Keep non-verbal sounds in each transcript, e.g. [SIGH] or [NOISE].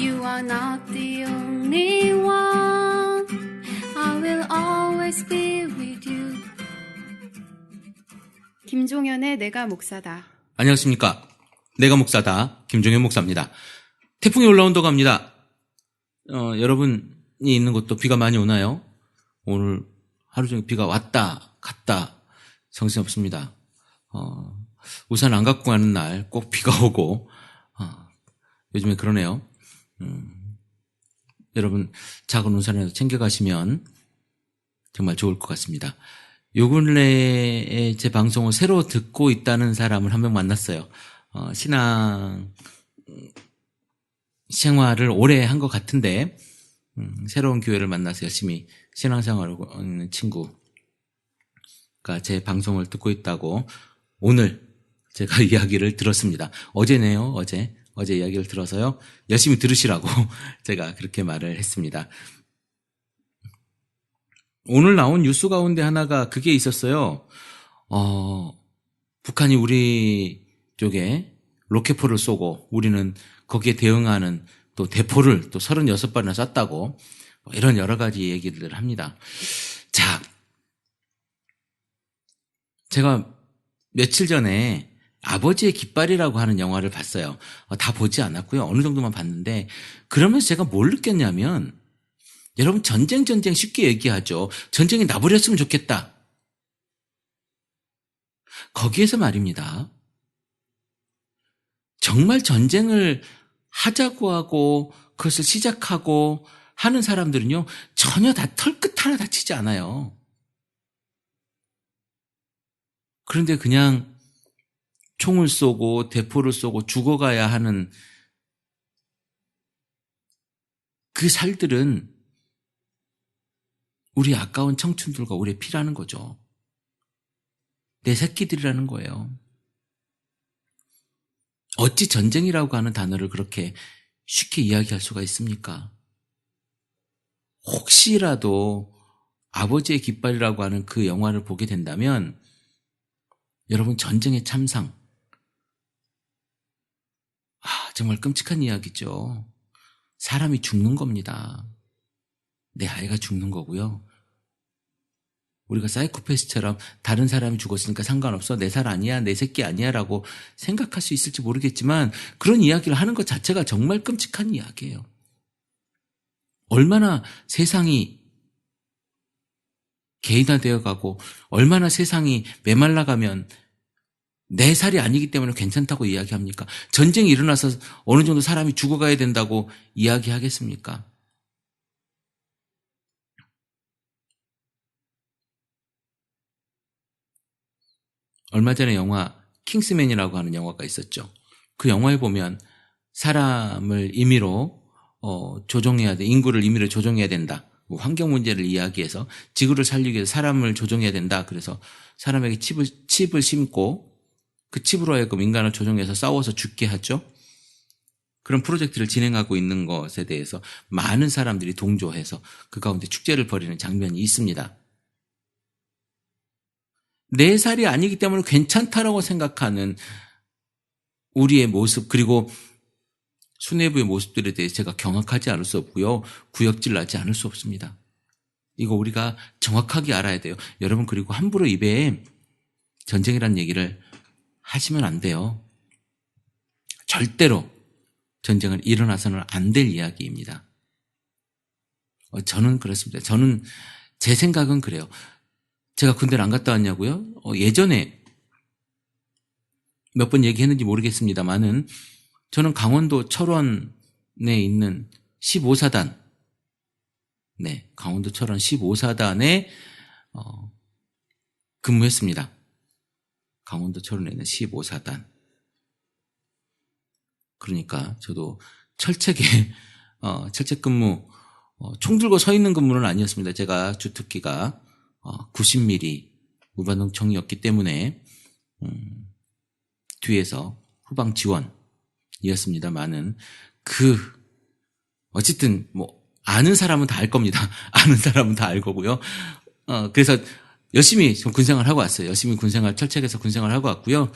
You are not the only one. I will always be with you. 김종현의 내가 목사다. 안녕하십니까. 내가 목사다. 김종현 목사입니다. 태풍이 올라온다고 합니다. 어, 여러분이 있는 곳도 비가 많이 오나요? 오늘 하루 종일 비가 왔다, 갔다, 정신 없습니다. 어, 우산 안 갖고 가는 날 꼭 비가 오고, 어, 요즘에 그러네요. 음, 여러분, 작은 우산이라도 챙겨가시면 정말 좋을 것 같습니다. 요 근래에 제 방송을 새로 듣고 있다는 사람을 한 명 만났어요. 어, 신앙 생활을 오래 한 것 같은데, 음, 새로운 교회를 만나서 열심히 신앙생활을 하는 친구가 제 방송을 듣고 있다고 오늘 제가 [LAUGHS] 이야기를 들었습니다. 어제네요, 어제. 어제 이야기를 들어서요. 열심히 들으시라고 [LAUGHS] 제가 그렇게 말을 했습니다. 오늘 나온 뉴스 가운데 하나가 그게 있었어요. 어, 북한이 우리 쪽에 로켓포를 쏘고 우리는 거기에 대응하는 또 대포를 또 36발이나 쐈다고 뭐 이런 여러 가지 얘기를 합니다. 자, 제가 며칠 전에 아버지의 깃발이라고 하는 영화를 봤어요. 어, 다 보지 않았고요. 어느 정도만 봤는데 그러면서 제가 뭘 느꼈냐면 여러분 전쟁 전쟁 쉽게 얘기하죠. 전쟁이 나버렸으면 좋겠다. 거기에서 말입니다. 정말 전쟁을 하자고 하고 그것을 시작하고 하는 사람들은요 전혀 다 털끝 하나 다치지 않아요. 그런데 그냥 총을 쏘고 대포를 쏘고 죽어가야 하는 그 살들은 우리 아까운 청춘들과 우리의 피라는 거죠. 내 새끼들이라는 거예요. 어찌 전쟁이라고 하는 단어를 그렇게 쉽게 이야기할 수가 있습니까? 혹시라도 아버지의 깃발이라고 하는 그 영화를 보게 된다면 여러분 전쟁의 참상 아 정말 끔찍한 이야기죠. 사람이 죽는 겁니다. 내 아이가 죽는 거고요. 우리가 사이코패스처럼 다른 사람이 죽었으니까 상관없어. 내 살 아니야. 내 새끼 아니야. 라고 생각할 수 있을지 모르겠지만 그런 이야기를 하는 것 자체가 정말 끔찍한 이야기예요. 얼마나 세상이 개인화되어 가고 얼마나 세상이 메말라가면 내 살이 아니기 때문에 괜찮다고 이야기합니까? 전쟁이 일어나서 어느 정도 사람이 죽어가야 된다고 이야기하겠습니까? 얼마 전에 영화 킹스맨이라고 하는 영화가 있었죠. 그 영화에 보면 사람을 임의로 어, 조종해야 돼. 인구를 임의로 조종해야 된다. 뭐 환경 문제를 이야기해서 지구를 살리기 위해서 사람을 조종해야 된다. 그래서 사람에게 칩을, 칩을 심고 그 칩으로 하여금 인간을 조종해서 싸워서 죽게 하죠. 그런 프로젝트를 진행하고 있는 것에 대해서 많은 사람들이 동조해서 그 가운데 축제를 벌이는 장면이 있습니다. 내 살이 아니기 때문에 괜찮다라고 생각하는 우리의 모습 그리고 수뇌부의 모습들에 대해 제가 경악하지 않을 수 없고요. 구역질 나지 않을 수 없습니다. 이거 우리가 정확하게 알아야 돼요. 여러분 그리고 함부로 입에 전쟁이라는 얘기를 하시면 안 돼요. 절대로 전쟁을 일어나서는 안 될 이야기입니다. 어, 저는 그렇습니다. 저는 제 생각은 그래요. 제가 군대를 안 갔다 왔냐고요? 어, 예전에 몇 번 얘기했는지 모르겠습니다만은 저는 강원도 철원에 있는 15사단, 네, 강원도 철원 15사단에 어, 근무했습니다. 강원도 철원에 있는 15사단. 그러니까 저도 철책에 [LAUGHS] 어, 철책 근무 어, 총 들고 서 있는 근무는 아니었습니다. 제가 주특기가 어, 90mm 무반동총이었기 때문에 음, 뒤에서 후방 지원이었습니다만은 그 어쨌든 뭐 아는 사람은 다 알 겁니다. [LAUGHS] 아는 사람은 다 알 거고요. 어, 그래서 열심히 군생활 하고 왔어요. 열심히 군생활 철책에서 군생활 하고 왔고요.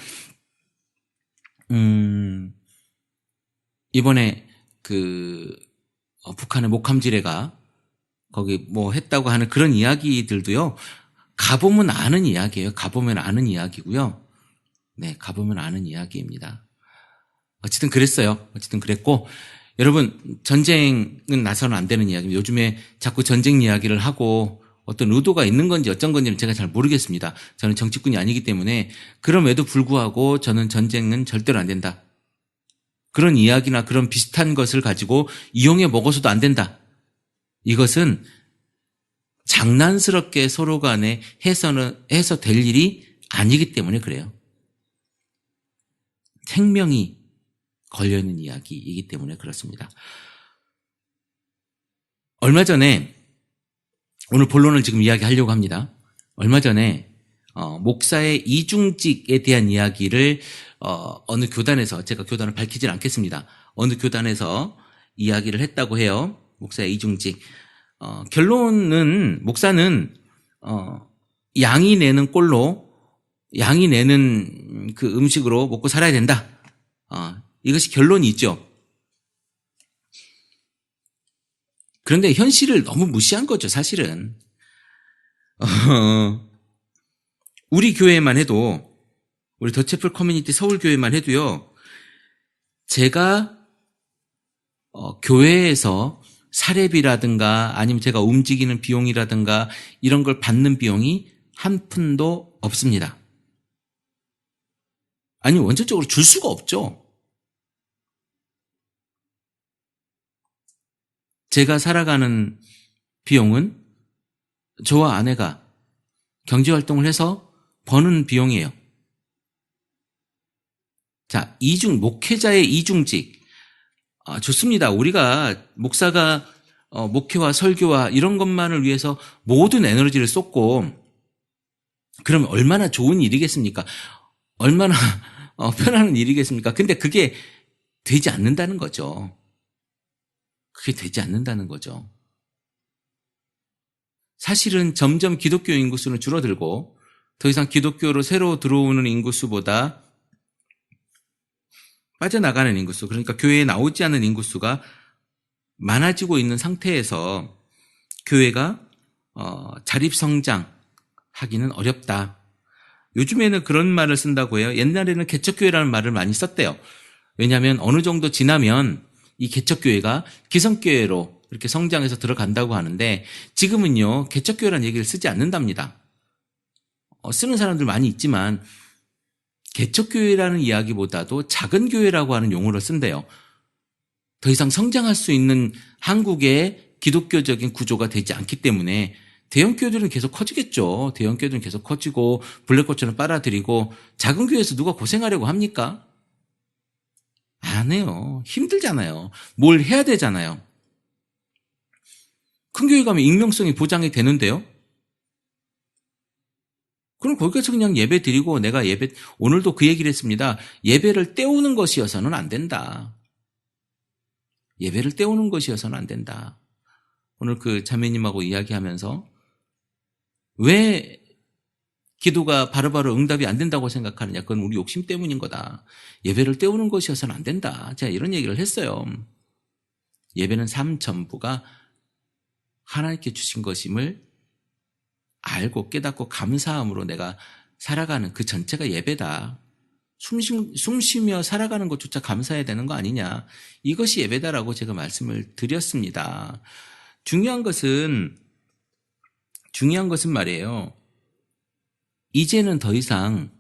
음, 이번에 그 어, 북한의 목함지뢰가 거기 뭐 했다고 하는 그런 이야기들도요. 가보면 아는 이야기예요. 가보면 아는 이야기고요. 네, 가보면 아는 이야기입니다. 어쨌든 그랬어요. 어쨌든 그랬고 여러분 전쟁은 나서는 안 되는 이야기입니다. 요즘에 자꾸 전쟁 이야기를 하고 어떤 의도가 있는 건지 어쩐 건지는 제가 잘 모르겠습니다. 저는 정치꾼이 아니기 때문에 그럼에도 불구하고 저는 전쟁은 절대로 안 된다. 그런 이야기나 그런 비슷한 것을 가지고 이용해 먹어서도 안 된다. 이것은 장난스럽게 서로 간에 해서는 해서 될 일이 아니기 때문에 그래요. 생명이 걸려 있는 이야기이기 때문에 그렇습니다. 얼마 전에 오늘 본론을 지금 이야기하려고 합니다. 얼마 전에 어, 목사의 이중직에 대한 이야기를 어, 느 교단에서 제가 교단을 밝히진 않겠습니다. 어느 교단에서 이야기를 했다고 해요. 목사의 이중직. 어, 결론은 목사는 어, 양이 내는 꼴로 양이 내는 그 음식으로 먹고 살아야 된다. 어, 이것이 결론이죠. 그런데 현실을 너무 무시한 거죠, 사실은. 어, 우리 교회만 해도, 우리 더체플 커뮤니티 서울교회만 해도요, 제가, 어, 교회에서 사례비라든가 아니면 제가 움직이는 비용이라든가 이런 걸 받는 비용이 한 푼도 없습니다. 아니, 원천적으로 줄 수가 없죠. 제가 살아가는 비용은 저와 아내가 경제활동을 해서 버는 비용이에요. 자, 이중, 목회자의 이중직. 아, 좋습니다. 우리가 목사가 어, 목회와 설교와 이런 것만을 위해서 모든 에너지를 쏟고, 그러면 얼마나 좋은 일이겠습니까? 얼마나 [LAUGHS] 어, 편한 일이겠습니까? 근데 그게 되지 않는다는 거죠. 그게 되지 않는다는 거죠. 사실은 점점 기독교 인구수는 줄어들고 더 이상 기독교로 새로 들어오는 인구수보다 빠져나가는 인구수, 그러니까 교회에 나오지 않는 인구수가 많아지고 있는 상태에서 교회가 어, 자립성장 하기는 어렵다. 요즘에는 그런 말을 쓴다고 해요. 옛날에는 개척교회라는 말을 많이 썼대요. 왜냐하면 어느 정도 지나면 이 개척교회가 기성교회로 이렇게 성장해서 들어간다고 하는데 지금은요, 개척교회라는 얘기를 쓰지 않는답니다. 어, 쓰는 사람들 많이 있지만 개척교회라는 이야기보다도 작은 교회라고 하는 용어를 쓴대요. 더 이상 성장할 수 있는 한국의 기독교적인 구조가 되지 않기 때문에 대형 교회들은 계속 커지겠죠. 대형 교회들은 계속 커지고 블랙꽃처럼 빨아들이고 작은 교회에서 누가 고생하려고 합니까? 안 해요. 힘들잖아요. 뭘 해야 되잖아요. 큰 교회 가면 익명성이 보장이 되는데요. 그럼 거기 가서 그냥 예배 드리고 내가 예배, 오늘도 그 얘기를 했습니다. 예배를 때우는 것이어서는 안 된다. 예배를 때우는 것이어서는 안 된다. 오늘 그 자매님하고 이야기하면서 왜 기도가 바로바로 응답이 안 된다고 생각하느냐. 그건 우리 욕심 때문인 거다. 예배를 때우는 것이어서는 안 된다. 제가 이런 얘기를 했어요. 예배는 삶 전부가 하나님께 주신 것임을 알고 깨닫고 감사함으로 내가 살아가는 그 전체가 예배다. 숨 쉬며 살아가는 것조차 감사해야 되는 거 아니냐. 이것이 예배다라고 제가 말씀을 드렸습니다. 중요한 것은, 중요한 것은 말이에요. 이제는 더 이상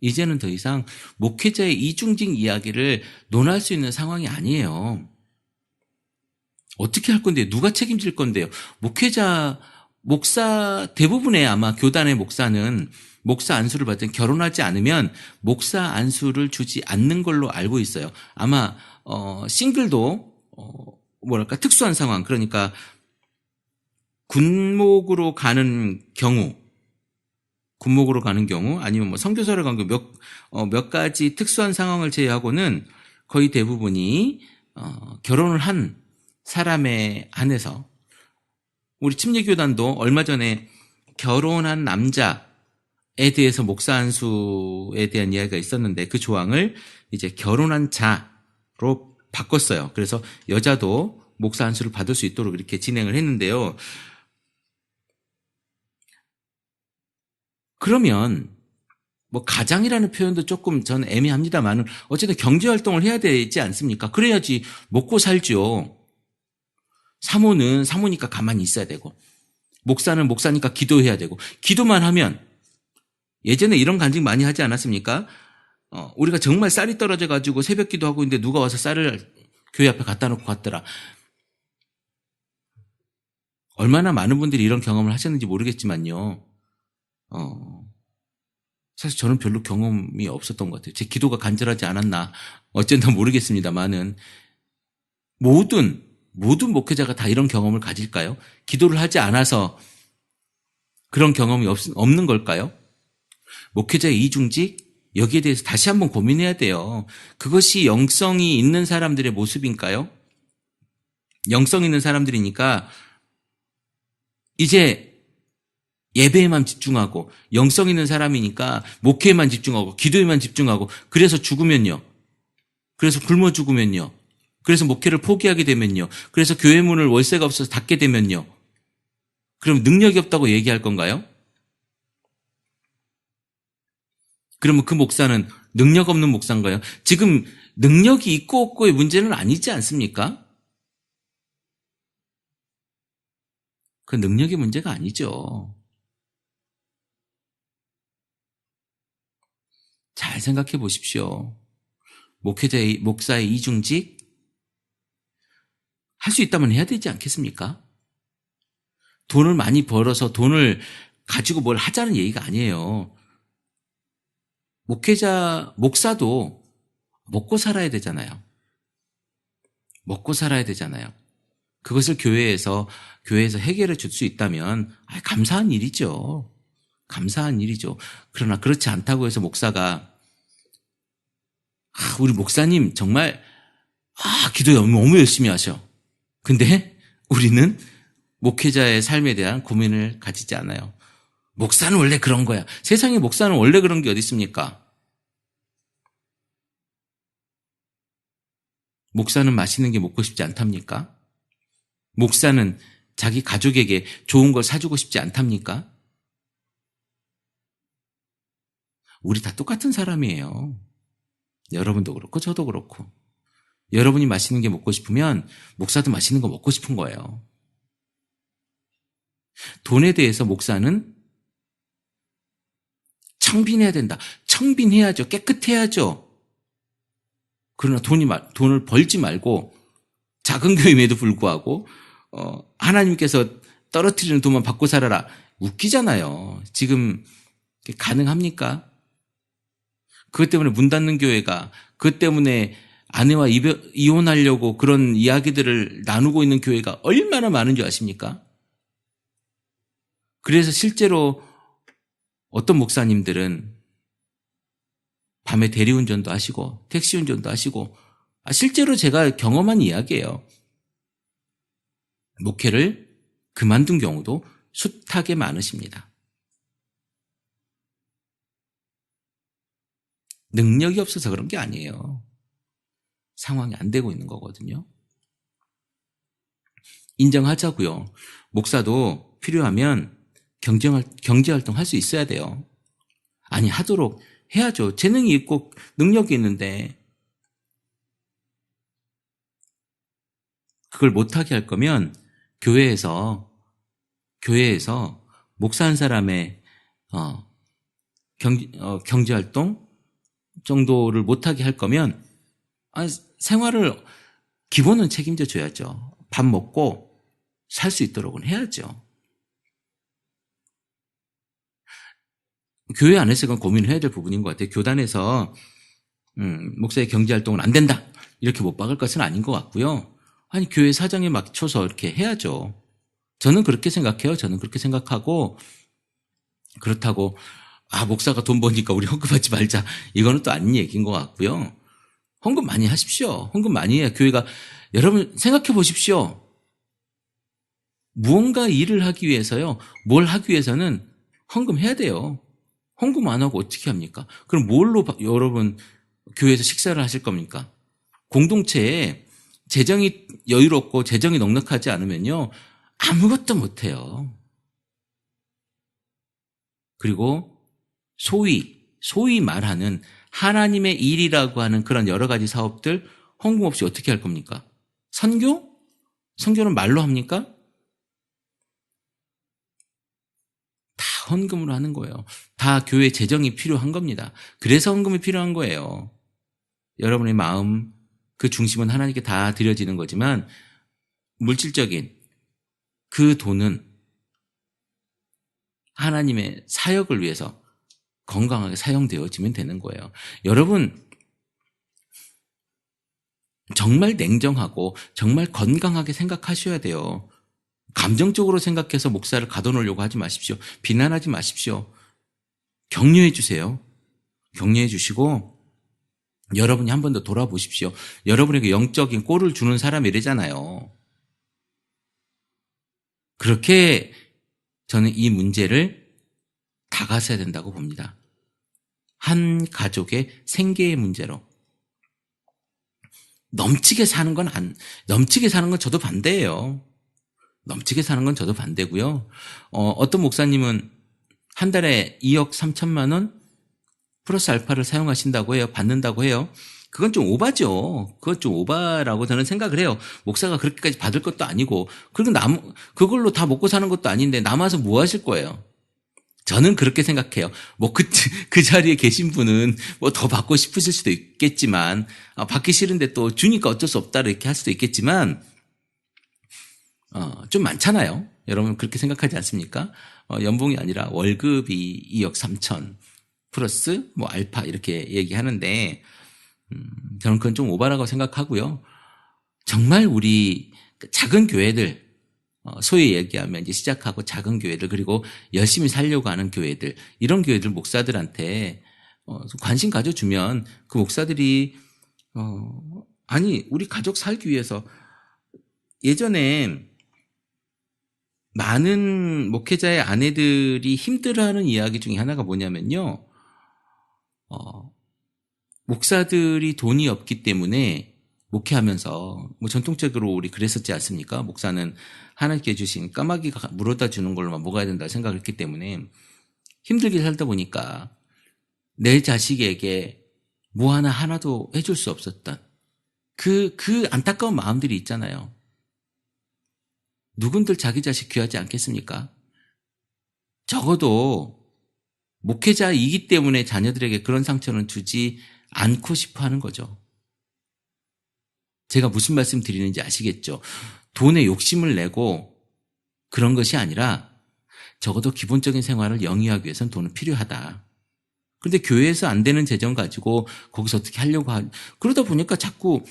이제는 더 이상 목회자의 이중직 이야기를 논할 수 있는 상황이 아니에요. 어떻게 할 건데요? 누가 책임질 건데요? 목회자 목사 대부분의 아마 교단의 목사는 목사 안수를 받든 결혼하지 않으면 목사 안수를 주지 않는 걸로 알고 있어요. 아마 어, 싱글도 어, 뭐랄까 특수한 상황 그러니까 군목으로 가는 경우 군목으로 가는 경우 아니면 뭐 선교사를 간 경우 몇, 어, 몇 가지 특수한 상황을 제외하고는 거의 대부분이 어, 결혼을 한 사람의 안에서 우리 침례교단도 얼마 전에 결혼한 남자에 대해서 목사 안수에 대한 이야기가 있었는데 그 조항을 이제 결혼한 자로 바꿨어요. 그래서 여자도 목사 안수를 받을 수 있도록 이렇게 진행을 했는데요. 그러면 뭐 가장이라는 표현도 조금 전 애매합니다만은 어쨌든 경제 활동을 해야 되지 않습니까? 그래야지 먹고 살죠. 사모는 사모니까 가만히 있어야 되고 목사는 목사니까 기도해야 되고 기도만 하면 예전에 이런 간증 많이 하지 않았습니까? 어, 우리가 정말 쌀이 떨어져 가지고 새벽 기도하고 있는데 누가 와서 쌀을 교회 앞에 갖다 놓고 갔더라. 얼마나 많은 분들이 이런 경험을 하셨는지 모르겠지만요. 어, 사실 저는 별로 경험이 없었던 것 같아요. 제 기도가 간절하지 않았나 어쩐다 [LAUGHS] 모르겠습니다만은 모든 모든 목회자가 다 이런 경험을 가질까요? 기도를 하지 않아서 그런 경험이 없, 없는 걸까요? 목회자의 이중직 여기에 대해서 다시 한번 고민해야 돼요. 그것이 영성이 있는 사람들의 모습인가요? 영성 있는 사람들이니까 이제 예배에만 집중하고 영성 있는 사람이니까 목회에만 집중하고 기도에만 집중하고 그래서 죽으면요. 그래서 굶어 죽으면요. 그래서 목회를 포기하게 되면요. 그래서 교회 문을 월세가 없어서 닫게 되면요. 그럼 능력이 없다고 얘기할 건가요? 그러면 그 목사는 능력 없는 목사인가요? 지금 능력이 있고 없고의 문제는 아니지 않습니까? 그 능력의 문제가 아니죠. 잘 생각해 보십시오. 목회자의, 목사의 이중직? 할 수 있다면 해야 되지 않겠습니까? 돈을 많이 벌어서 돈을 가지고 뭘 하자는 얘기가 아니에요. 목회자, 목사도 먹고 살아야 되잖아요. 먹고 살아야 되잖아요. 그것을 교회에서, 교회에서 해결해 줄 수 있다면, 아, 감사한 일이죠. 감사한 일이죠. 그러나 그렇지 않다고 해서 목사가, 아, 우리 목사님 정말, 아, 기도 너무 열심히 하셔. 근데 우리는 목회자의 삶에 대한 고민을 가지지 않아요. 목사는 원래 그런 거야. 세상에 목사는 원래 그런 게 어디 있습니까? 목사는 맛있는 게 먹고 싶지 않답니까? 목사는 자기 가족에게 좋은 걸 사주고 싶지 않답니까? 우리 다 똑같은 사람이에요. 여러분도 그렇고 저도 그렇고. 여러분이 맛있는 게 먹고 싶으면 목사도 맛있는 거 먹고 싶은 거예요. 돈에 대해서 목사는 청빈해야 된다. 청빈해야죠. 깨끗해야죠. 그러나 돈이 돈을 벌지 말고 작은 교회임에도 불구하고 어, 하나님께서 떨어뜨리는 돈만 받고 살아라. 웃기잖아요. 지금 가능합니까? 그것 때문에 문 닫는 교회가 그것 때문에 아내와 이별, 이혼하려고 그런 이야기들을 나누고 있는 교회가 얼마나 많은 줄 아십니까? 그래서 실제로 어떤 목사님들은 밤에 대리운전도 하시고 택시운전도 하시고 아, 실제로 제가 경험한 이야기예요. 목회를 그만둔 경우도 숱하게 많으십니다. 능력이 없어서 그런 게 아니에요. 상황이 안 되고 있는 거거든요. 인정하자고요. 목사도 필요하면 경쟁, 경제활동 할 수 있어야 돼요. 아니, 하도록 해야죠. 재능이 있고 능력이 있는데. 그걸 못하게 할 거면 교회에서, 교회에서 목사 한 사람의, 어, 경, 어, 경제활동 정도를 못하게 할 거면, 아, 생활을, 기본은 책임져 줘야죠. 밥 먹고 살 수 있도록은 해야죠. 교회 안에서 건 고민을 해야 될 부분인 것 같아요. 교단에서 음, 목사의 경제 활동은 안 된다 이렇게 못 박을 것은 아닌 것 같고요. 아니 교회 사정에 맞춰서 이렇게 해야죠. 저는 그렇게 생각해요. 저는 그렇게 생각하고 그렇다고 아 목사가 돈 버니까 우리 헌금하지 말자 이거는 또 아닌 얘기인 것 같고요. 헌금 많이 하십시오. 헌금 많이 해야 교회가 여러분 생각해 보십시오. 무언가 일을 하기 위해서요. 뭘 하기 위해서는 헌금해야 돼요. 헌금 안 하고 어떻게 합니까? 그럼 뭘로 여러분 교회에서 식사를 하실 겁니까? 공동체에 재정이 여유롭고 재정이 넉넉하지 않으면요. 아무것도 못해요. 그리고 소위, 소위 말하는 하나님의 일이라고 하는 그런 여러 가지 사업들 헌금 없이 어떻게 할 겁니까? 선교? 선교는 말로 합니까? 다 헌금으로 하는 거예요. 다 교회 재정이 필요한 겁니다. 그래서 헌금이 필요한 거예요. 여러분의 마음, 그 중심은 하나님께 다 드려지는 거지만, 물질적인 그 돈은 하나님의 사역을 위해서 건강하게 사용되어지면 되는 거예요. 여러분, 정말 냉정하고 정말 건강하게 생각하셔야 돼요. 감정적으로 생각해서 목사를 가둬놓으려고 하지 마십시오. 비난하지 마십시오. 격려해 주세요. 격려해 주시고 여러분이 한 번 더 돌아보십시오. 여러분에게 영적인 꼴을 주는 사람이래잖아요. 그렇게 저는 이 문제를 다가서야 된다고 봅니다. 한 가족의 생계의 문제로. 넘치게 사는 건 안, 넘치게 사는 건 저도 반대예요. 넘치게 사는 건 저도 반대고요. 어, 어떤 목사님은 한 달에 2억 3천만 원 플러스 알파를 사용하신다고 해요. 받는다고 해요. 그건 좀 오바죠. 그건 좀 오바라고 저는 생각을 해요. 목사가 그렇게까지 받을 것도 아니고, 그리고 남, 그걸로 다 먹고 사는 것도 아닌데 남아서 뭐 하실 거예요? 저는 그렇게 생각해요. 뭐 그, [LAUGHS] 그 자리에 계신 분은 뭐 더 받고 싶으실 수도 있겠지만, 아, 받기 싫은데 또 주니까 어쩔 수 없다 이렇게 할 수도 있겠지만, 어, 좀 많잖아요. 여러분 그렇게 생각하지 않습니까? 어, 연봉이 아니라 월급이 2억 3천 플러스 뭐 알파 이렇게 얘기하는데, 음, 저는 그건 좀 오바라고 생각하고요. 정말 우리 작은 교회들, 어, 소위 얘기하면 이제 시작하고 작은 교회들 그리고 열심히 살려고 하는 교회들 이런 교회들 목사들한테 어, 관심 가져주면 그 목사들이 어, 아니 우리 가족 살기 위해서 예전에 많은 목회자의 아내들이 힘들어하는 이야기 중에 하나가 뭐냐면요. 어, 목사들이 돈이 없기 때문에 목회하면서 뭐 전통적으로 우리 그랬었지 않습니까? 목사는 하나님께 주신 까마귀가 물어다 주는 걸로만 먹어야 된다 생각했기 때문에 힘들게 살다 보니까 내 자식에게 뭐 하나 하나도 해줄 수 없었던 그, 그 안타까운 마음들이 있잖아요. 누군들 자기 자식 귀하지 않겠습니까? 적어도 목회자이기 때문에 자녀들에게 그런 상처는 주지 않고 싶어 하는 거죠. 제가 무슨 말씀 드리는지 아시겠죠? 돈에 욕심을 내고 그런 것이 아니라 적어도 기본적인 생활을 영위하기 위해서는 돈은 필요하다. 그런데 교회에서 안 되는 재정 가지고 거기서 어떻게 하려고 하, 그러다 보니까 자꾸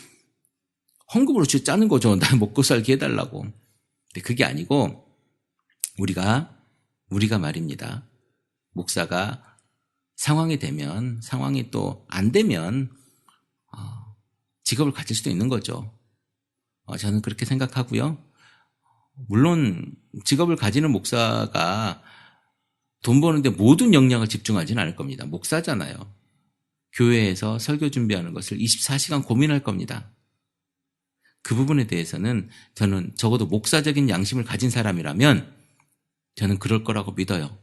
헌금으로 쥐 짜는 거죠. [LAUGHS] 나 먹고 살게 해달라고. 근데 그게 아니고 우리가 우리가 말입니다. 목사가 상황이 되면 상황이 또 안 되면 어, 직업을 가질 수도 있는 거죠. 어, 저는 그렇게 생각하고요. 물론 직업을 가지는 목사가 돈 버는데 모든 역량을 집중하지는 않을 겁니다. 목사잖아요. 교회에서 설교 준비하는 것을 24시간 고민할 겁니다. 그 부분에 대해서는 저는 적어도 목사적인 양심을 가진 사람이라면 저는 그럴 거라고 믿어요.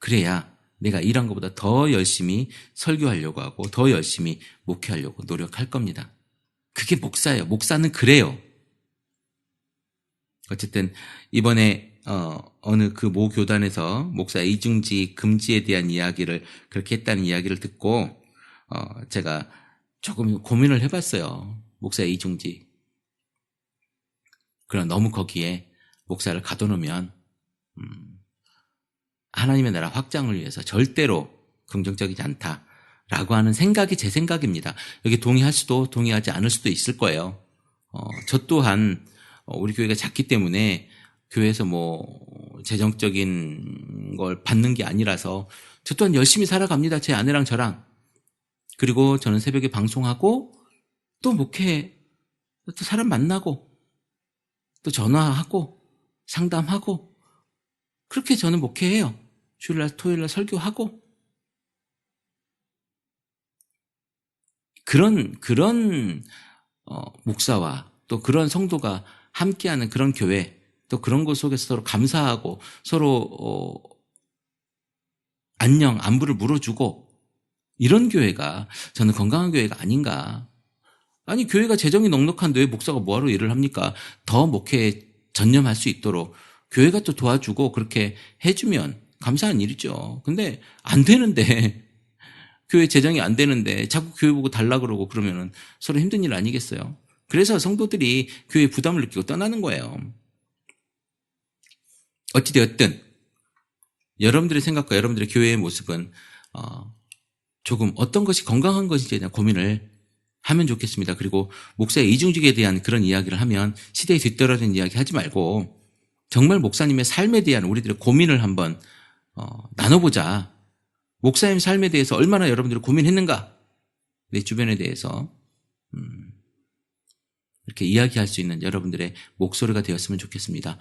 그래야 내가 일한 것보다 더 열심히 설교하려고 하고 더 열심히 목회하려고 노력할 겁니다. 그게 목사예요. 목사는 그래요. 어쨌든 이번에 어, 어느 그 모 교단에서 목사 이중지 금지에 대한 이야기를 그렇게 했다는 이야기를 듣고 어, 제가 조금 고민을 해봤어요. 목사 이중지. 그러나 너무 거기에 목사를 가둬놓으면 음, 하나님의 나라 확장을 위해서 절대로 긍정적이지 않다라고 하는 생각이 제 생각입니다. 여기 동의할 수도 동의하지 않을 수도 있을 거예요. 어, 저 또한 어, 우리 교회가 작기 때문에 교회에서 뭐 재정적인 걸 받는 게 아니라서 저 또한 열심히 살아갑니다. 제 아내랑 저랑. 그리고 저는 새벽에 방송하고 또 목회, 또 사람 만나고 또 전화하고 상담하고 그렇게 저는 목회해요. 주일날, 토요일날 설교하고 그런 그런 어, 목사와 또 그런 성도가 함께하는 그런 교회 또 그런 곳 속에서 서로 감사하고 서로 어, 안녕 안부를 물어주고 이런 교회가 저는 건강한 교회가 아닌가. 아니 교회가 재정이 넉넉한데 왜 목사가 뭐하러 일을 합니까? 더 목회에 전념할 수 있도록 교회가 또 도와주고 그렇게 해주면 감사한 일이죠. 근데 안 되는데 [LAUGHS] 교회 재정이 안 되는데 자꾸 교회 보고 달라 그러고 그러면은 서로 힘든 일 아니겠어요? 그래서 성도들이 교회 부담을 느끼고 떠나는 거예요. 어찌되었든 여러분들의 생각과 여러분들의 교회의 모습은 어, 조금 어떤 것이 건강한 것인지에 대한 고민을 하면 좋겠습니다. 그리고 목사의 이중직에 대한 그런 이야기를 하면 시대에 뒤떨어진 이야기 하지 말고 정말 목사님의 삶에 대한 우리들의 고민을 한번 어, 나눠보자. 목사님 삶에 대해서 얼마나 여러분들이 고민했는가? 내 주변에 대해서 음, 이렇게 이야기할 수 있는 여러분들의 목소리가 되었으면 좋겠습니다.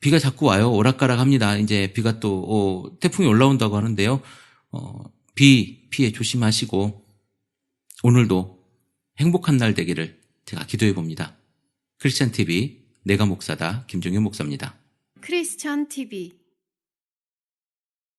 비가 자꾸 와요. 오락가락합니다. 이제 비가 또 어, 태풍이 올라온다고 하는데요. 어, 비 피해 조심하시고 오늘도 행복한 날 되기를 제가 기도해 봅니다. 크리스찬 TV 내가 목사다 김종현 목사입니다. 크리스천 TV